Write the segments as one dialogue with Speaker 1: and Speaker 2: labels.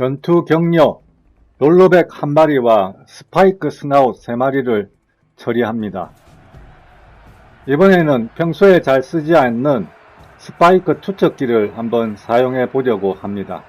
Speaker 1: 전투 격려, 롤러백 한 마리와 스파이크 스나웃 세 마리를 처리합니다. 이번에는 평소에 잘 쓰지 않는 스파이크 투척기를 한번 사용해 보려고 합니다.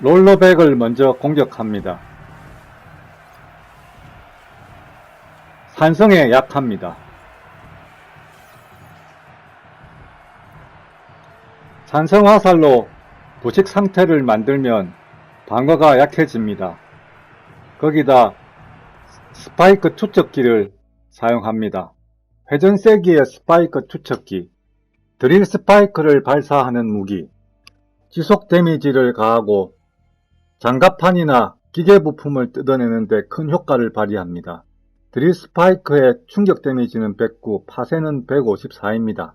Speaker 1: 롤러백을 먼저 공격합니다. 산성에 약합니다. 산성 화살로 부식 상태를 만들면 방어가 약해집니다. 거기다 스파이크 투척기를 사용합니다. 회전 세기의 스파이크 투척기, 드릴 스파이크를 발사하는 무기, 지속 데미지를 가하고 장갑판이나 기계 부품을 뜯어내는 데 큰 효과를 발휘합니다. 드릴 스파이크의 충격 데미지는 109, 파세는 154입니다.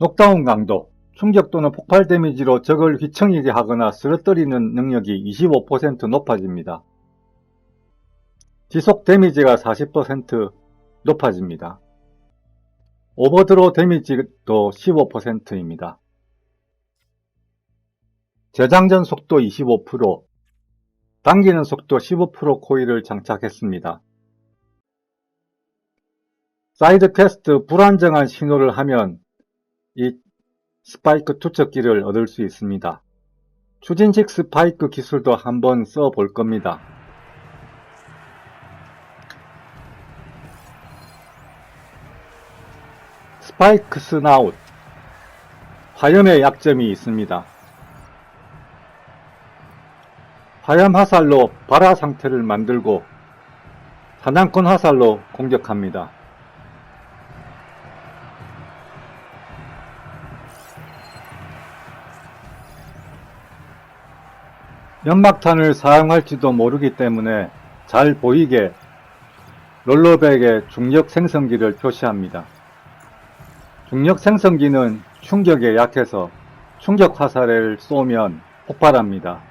Speaker 1: 녹다운 강도, 충격 또는 폭발 데미지로 적을 휘청이게 하거나 쓰러뜨리는 능력이 25% 높아집니다. 지속 데미지가 40% 높아집니다. 오버드로 데미지도 15%입니다. 재장전 속도 25%, 당기는 속도 15% 코일을 장착했습니다. 사이드 퀘스트 불안정한 신호를 하면 이 스파이크 투척기를 얻을 수 있습니다. 추진식 스파이크 기술도 한번 써 볼 겁니다. 스파이크 스나웃 화염의 약점이 있습니다. 화염 화살로 발화 상태를 만들고 사냥꾼 화살로 공격합니다. 연막탄을 사용할지도 모르기 때문에 잘 보이게 롤러백의 중력 생성기를 표시합니다. 중력 생성기는 충격에 약해서 충격 화살을 쏘면 폭발합니다.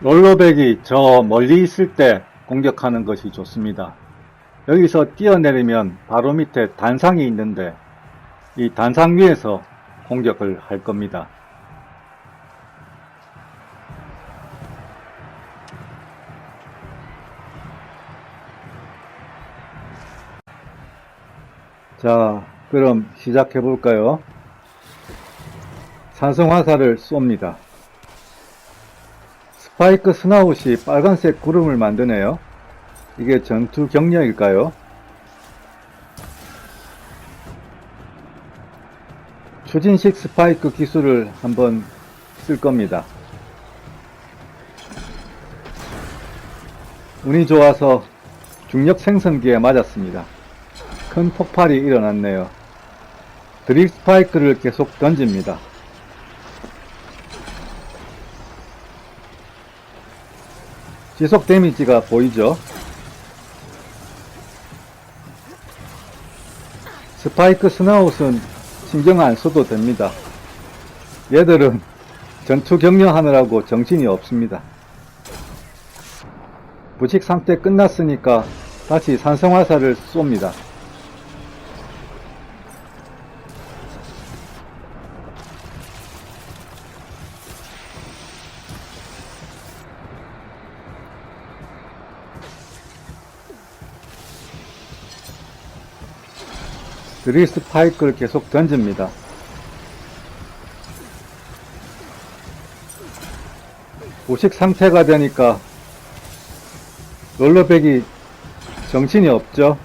Speaker 1: 롤러백이 저 멀리 있을 때 공격하는 것이 좋습니다. 여기서 뛰어내리면 바로 밑에 단상이 있는데 이 단상 위에서 공격을 할 겁니다. 자, 그럼 시작해 볼까요? 산성 화살을 쏩니다. 스파이크 스나웃이 빨간색 구름을 만드네요. 이게 전투 격려일까요? 추진식 스파이크 기술을 한번 쓸 겁니다. 운이 좋아서 중력 생성기에 맞았습니다. 큰 폭발이 일어났네요. 드립 스파이크를 계속 던집니다. 지속 데미지가 보이죠? 스파이크 스나웃은 신경 안 써도 됩니다. 얘들은 전투 격려하느라고 정신이 없습니다. 부식 상태 끝났으니까 다시 산성화살을 쏩니다. 드릴 스파이크를 계속 던집니다. 부식 상태가 되니까 롤러백이 정신이 없죠.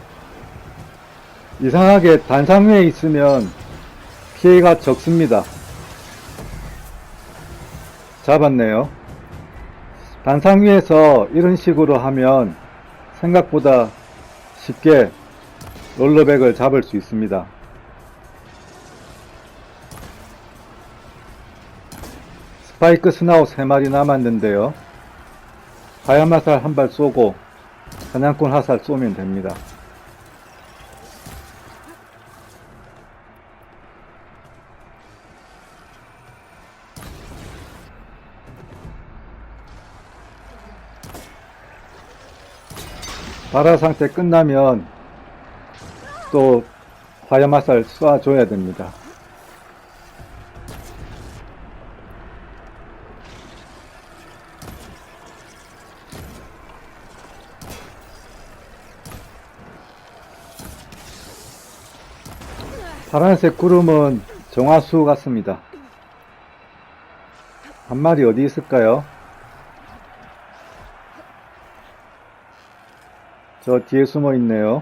Speaker 1: 이상하게 단상 위에 있으면 피해가 적습니다. 잡았네요. 단상 위에서 이런 식으로 하면 생각보다 쉽게 롤러백을 잡을 수 있습니다. 스파이크 스나우 3마리 남았는데요. 하얀마살 한 발 쏘고 사냥꾼 화살 쏘면 됩니다. 발화 상태 끝나면 또 화염화살 쏴줘야 됩니다. 파란색 구름은 정화수 같습니다. 한 마리 어디 있을까요? 저 뒤에 숨어 있네요.